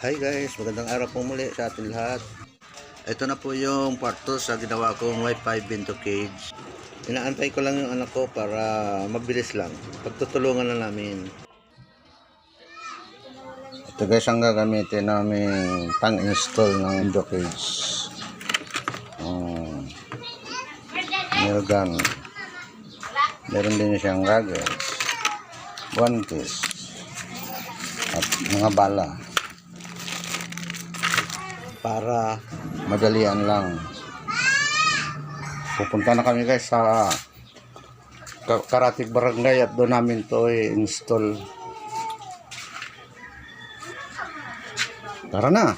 Hi guys, magandang araw po muli sa ating lahat. Ito na po yung part 2 sa ginawa kong Wi-Fi Bento Cage. Inaantay ko lang yung anak ko para mabilis lang. Pagtutulungan na namin. Ito guys ang gagamitin namin pang-install ng Bento Cage. Um, nail gun. Meron din siyang goggles. One piece. At mga bala para madalian lang. Pupunta na kami guys sa Ka- Karatig Barangay at doon namin to i-install. Tara na!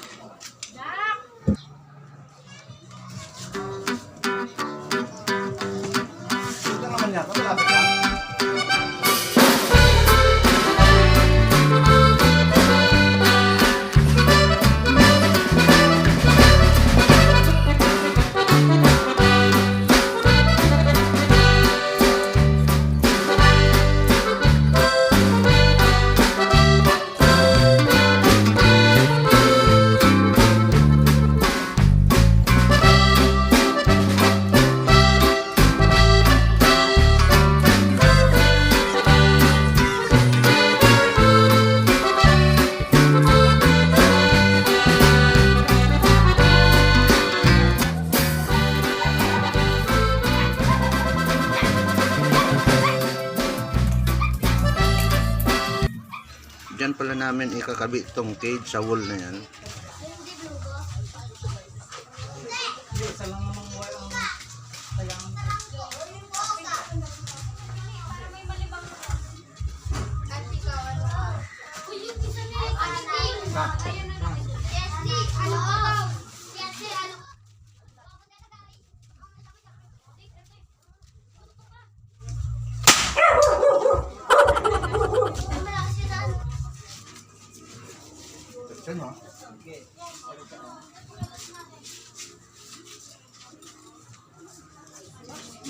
Diyan pala namin ikakabit tong cage sa wall na yan.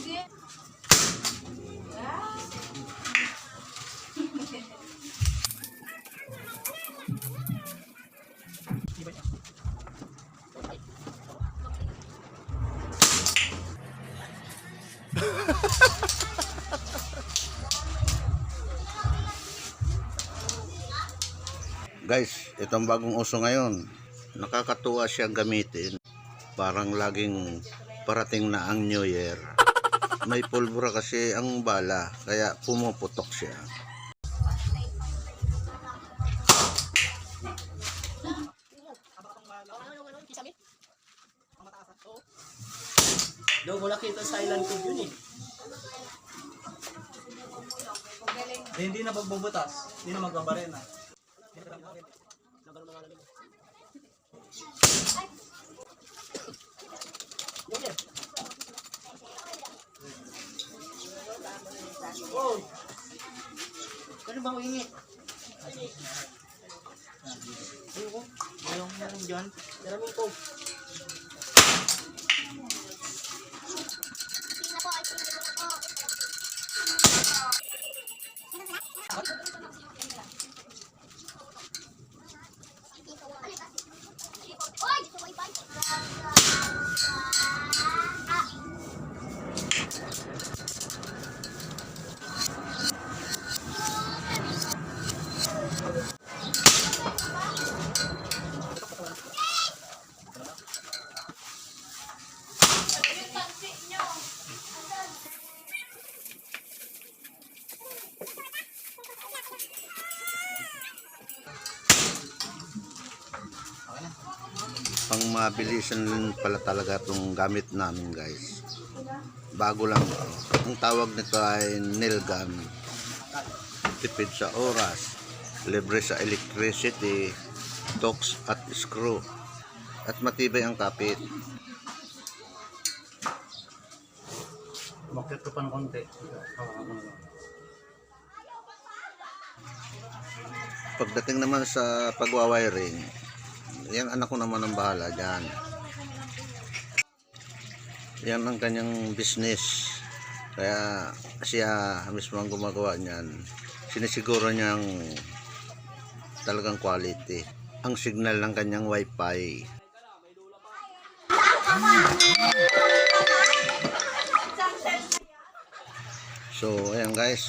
Guys, itong bagong uso ngayon. Nakakatuwa siyang gamitin. Parang laging parating na ang New Year. May pulbura kasi ang bala, kaya pumuputok siya. Doon ko nakita sa Island Cove yun eh. Eh, hindi na pagbubutas. Hindi na magbabarena. Oh! Ano ba uingi? Ayoko. Ayoko na rin dyan. Maraming ko. Pang mabilisan pala talaga itong gamit namin guys. Bago lang. Ang tawag nito ay nail gun. Tipid sa oras. Libre sa electricity. Tox at screw. At matibay ang kapit. Bakit ko pa ng konti. Pagdating naman sa pagwawiring, yan anak ko naman ang bahala dyan. Yan ang kanyang business. Kaya siya mismo ang gumagawa niyan. Sinisiguro niyang talagang quality. ang signal ng kanyang wifi. So, ayan guys.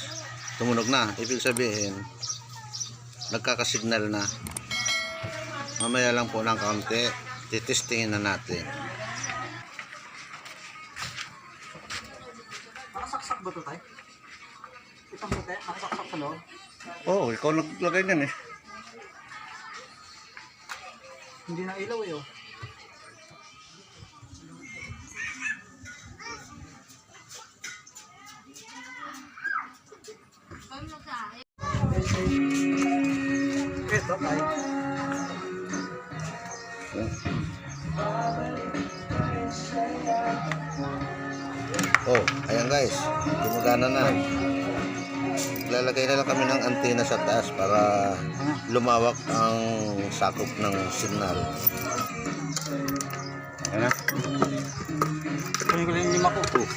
Tumunog na. Ibig sabihin, nagkakasignal na. Mamaya lang po ng kaunti. Titestingin na natin. Nakasaksak ba ito tayo? Itong puti, nakasaksak sa loob. Oh, ikaw naglagay niyan eh. Hindi na ilaw eh oh. Ito tayo. Oh, ayan guys. Gumagana na. Lalagay na lang kami ng antena sa taas para lumawak ang sakop ng signal. Ayan na. Kunin ko lang lima ko. Oh,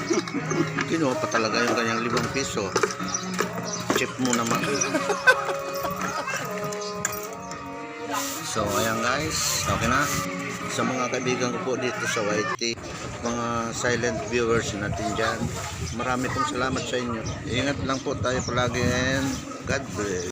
kinuha pa talaga yung kanyang limang piso. Chip mo naman. So, ayan guys. Okay na. Sa mga kaibigan ko po dito sa YT, mga silent viewers natin dyan, marami pong salamat sa inyo. Ingat lang po tayo palagi and God bless.